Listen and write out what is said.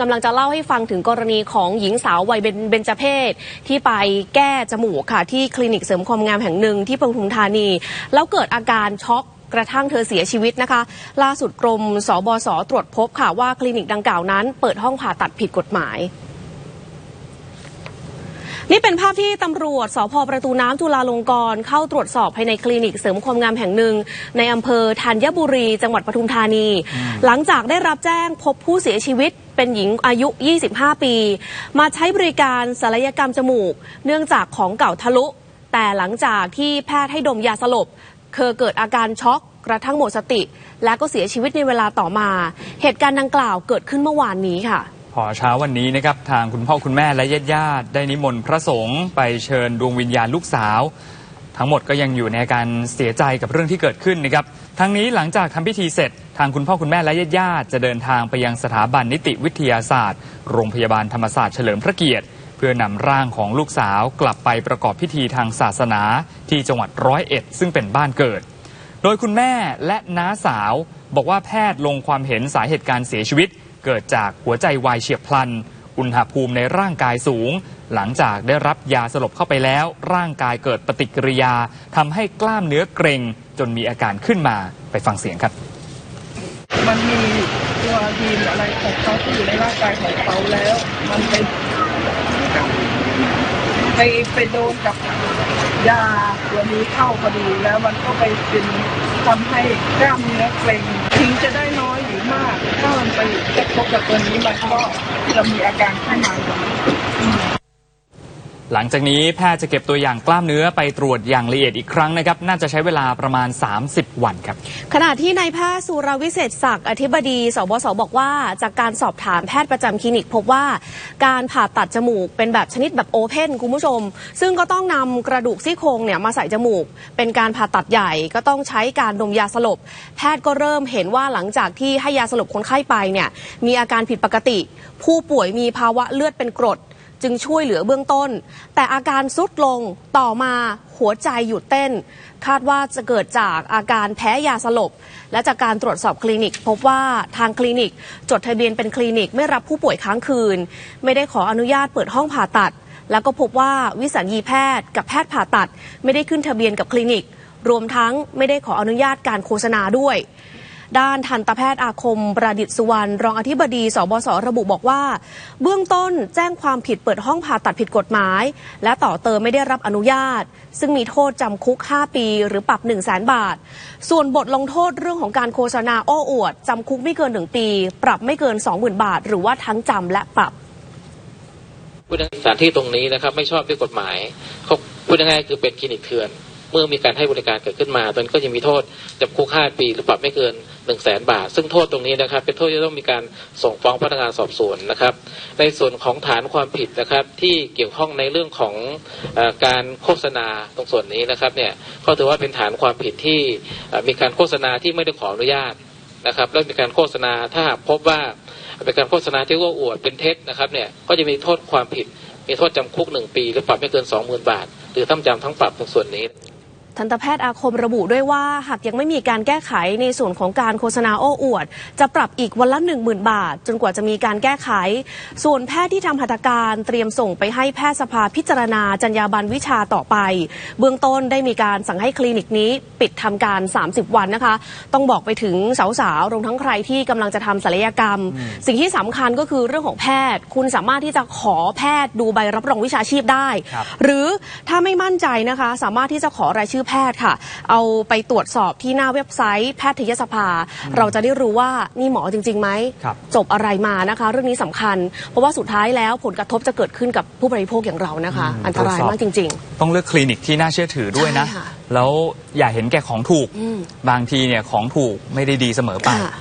กำลังจะเล่าให้ฟังถึงกรณีของหญิงสาววัยเบญเบญจเพศที่ไปแก้จมูกค่ะ ที่คลินิกเสริมความงามแห่งหนึ่งที่ปทุมธานี แล้วเกิดอาการช็อกกระทั่งเธอเสียชีวิตนะคะ ล่าสุดกรมสบสตรวจพบค่ะว่าคลินิกดังกล่าวนั้น เปิดห้องผ่าตัดผิดกฎหมาย นี่เป็นภาพที่ตำรวจสพประตูน้ำจุฬาลงกรณ์เข้าตรวจสอบภายในคลินิกเสริมความงามแห่งหนึ่ง ในอำเภอธัญบุรี จังหวัดปทุมธานี หลังจากได้รับแจ้งพบผู้เสียชีวิตเป็นหญิงอายุ 25 ปี มาใช้บริการศัลยกรรมจมูก เนื่องจากของเก่าทะลุ แต่หลังจากที่แพทย์ให้ดมยาสลบเธอเกิดอาการช็อกกระทั่งหมดสติ และก็เสียชีวิตในเวลาต่อมา เหตุการณ์ดังกล่าวเกิดขึ้นเมื่อวานนี้ค่ะ พอเช้าวันนี้นะครับทางคุณพ่อคุณแม่และญาติญาติๆได้นิมนต์พระสงฆ์ไปเชิญดวงวิญญาณลูกสาว ทั้งหมดก็ยังอยู่ในการเสียใจกับเรื่องที่เกิดขึ้นนะครับทั้งนี้หลังจากทำพิธีเสร็จ ทางคุณพ่อคุณแม่และญาติญาติๆจะเดินทางไปยังสถาบันนิติวิทยาศาสตร์ โรงพยาบาลธรรมศาสตร์เฉลิมพระเกียรติ เพื่อนำร่างของลูกสาวกลับไปประกอบพิธีทางศาสนาที่จังหวัดร้อยเอ็ดซึ่งเป็นบ้านเกิด โดยคุณแม่และน้าสาว บอกว่าแพทย์ลงความเห็นสาเหตุการเสียชีวิต เกิดจากหัวใจวายเฉียบพลัน อุณหภูมิในร่างกายสูง หลังจากได้รับยาสลบเข้าไปแล้ว ร่างกายเกิดปฏิกิริยาทำให้กล้ามเนื้อเกร็ง จนมีอาการขึ้นมาไปฟังเสียงครับ มันมีตัวยีนอะไรของเขาที่อยู่ในร่างกายของเขาแล้ว มันไปไปไปโดนกับยาตัวนี้เข้าพอดีแล้วมันก็ไปเป็น ทำให้กล้ามเนื้อเกร็งถึงจะได้น้อยหรือมาก ถ้ามันไปกระทบกับตัวนี้มันก็จะมีอาการขึ้นมา หลังจากนี้แพทย์จะเก็บตัวอย่างกล้ามเนื้อไปตรวจอย่างละเอียดอีกครั้งนะครับ น่าจะใช้เวลาประมาณ 30 วันครับ ขณะที่นายแพทย์สุรวิเศษศักดิ์อธิบดี สบสบอกว่า จากการสอบถามแพทย์ประจำคลินิก พบว่าการผ่าตัดจมูกเป็นแบบชนิดแบบโอเพนคุณผู้ชม ซึ่งก็ต้องนำกระดูกซี่โครงเนี่ยมาใส่จมูก เป็นการผ่าตัดใหญ่ก็ต้องใช้การดมยาสลบ แพทย์ก็เริ่มเห็นว่าหลังจากที่ให้ยาสลบคนไข้ไปเนี่ยมีอาการผิดปกติ ผู้ป่วยมีภาวะเลือดเป็นกรด จึงช่วยเหลือเบื้องต้น แต่อาการซุดลงต่อมาหัวใจหยุดเต้น คาดว่าจะเกิดจากอาการแพ้ยาสลบ และจากการตรวจสอบคลินิก พบว่าทางคลินิก จดทะเบียนเป็นคลินิกไม่รับผู้ป่วยค้างคืน ไม่ได้ขออนุญาตเปิดห้องผ่าตัด แล้วก็พบว่าวิสัญญีแพทย์กับแพทย์ผ่าตัด ไม่ได้ขึ้นทะเบียนกับคลินิก รวมทั้งไม่ได้ขออนุญาตการโฆษณาด้วย ด้านทันตแพทย์อาคม ประดิษฐ์สุวรรณรองอธิบดี สบสระบุบอกว่า เบื้องต้นแจ้งความผิดเปิดห้องผ่าตัดผิดกฎหมาย และต่อเติมไม่ได้รับอนุญาต ซึ่งมีโทษจำคุก 5 ปี หรือปรับ 1 0 0 0 0แบาท ส่วนบทลงโทษเรื่องของการโฆษณาโอ้อวดจำคุกไม่เกิน 1 ปี ปรับไม่เกิน 20,000 บาท หรือว่าทั้งจำและปรับพูดง่ายสถานที่ตรงนี้นะครับ ไม่ชอบด้วยกฎหมายเขาพูดง่ายๆคือเป็นคลินิกเถื่อน เมื่อมีการให้บริการเกิดขึ้นมาตอนนก็จะมีโทษจำคุก5ปีหรือปรับไม่เกิน1 0 0 0 0แสนบาท ซึ่งโทษตรงนี้นะครับ เป็นโทษที่ต้องมีการส่งฟ้องพนักงานสอบสวนนะครับ ในส่วนของฐานความผิดนะครับ ที่เกี่ยวข้องในเรื่องของอการโฆษณาตรงส่วนนี้นะครับเนี่ยก็ถือว่าเป็นฐานความผิดที่มีการโฆษณาที่ไม่ได้ขออนุญาตนะครับ แล้วมีการโฆษณาถ้าหากพบว่าเป็นการโฆษณาที่ว่าอวดเป็นเท็จนะครับเนี่ยก็จะมีโทษความผิดมีโทษจำคุกหนึ่งปี หรือปรับไม่เกินสองหมื่นบาท หรือทั้งจำทั้งปรับตรงส่วนนี้ ทันตแพทย์อาคมระบุด้วยว่า หากยังไม่มีการแก้ไขในส่วนของการโฆษณาโอ้อวด จะปรับอีกวันละ 1 0,000 บาท จนกว่าจะมีการแก้ไข ส่วนแพทย์ที่ทำหัตถการเตรียมส่งไปให้แพทยสภาพิจารณาจรรยาบรรณวิชาต่อไป เบื้องต้นได้มีการสั่งให้คลินิกนี้ปิดทำการ 30 วันนะคะ ต้องบอกไปถึงสาวๆรวมทั้งใครที่กำลังจะทำศัลยกรรม สิ่งที่สำคัญก็คือเรื่องของแพทย์ คุณสามารถที่จะขอแพทย์ดูใบรับรองวิชาชีพได้ครับหรือถ้าไม่มั่นใจนะคะ สามารถที่จะขอรายชื่อแพทย์ค่ะ เอาไปตรวจสอบที่หน้าเว็บไซต์ แพทยสภา เราจะได้รู้ว่านี่หมอจริงๆไหมครับจบอะไรมานะคะ เรื่องนี้สำคัญ เพราะว่าสุดท้ายแล้วผลกระทบจะเกิดขึ้นกับผู้บริโภคอย่างเรานะคะอืมอันตรายมากจริงต้องเลือกคลินิกที่น่าเชื่อถือด้วยนะใช่ค่ะแล้วอย่าเห็นแก่ของถูกอืมบางทีเนี่ยของถูกไม่ได้ดีเสมอไปค่ะ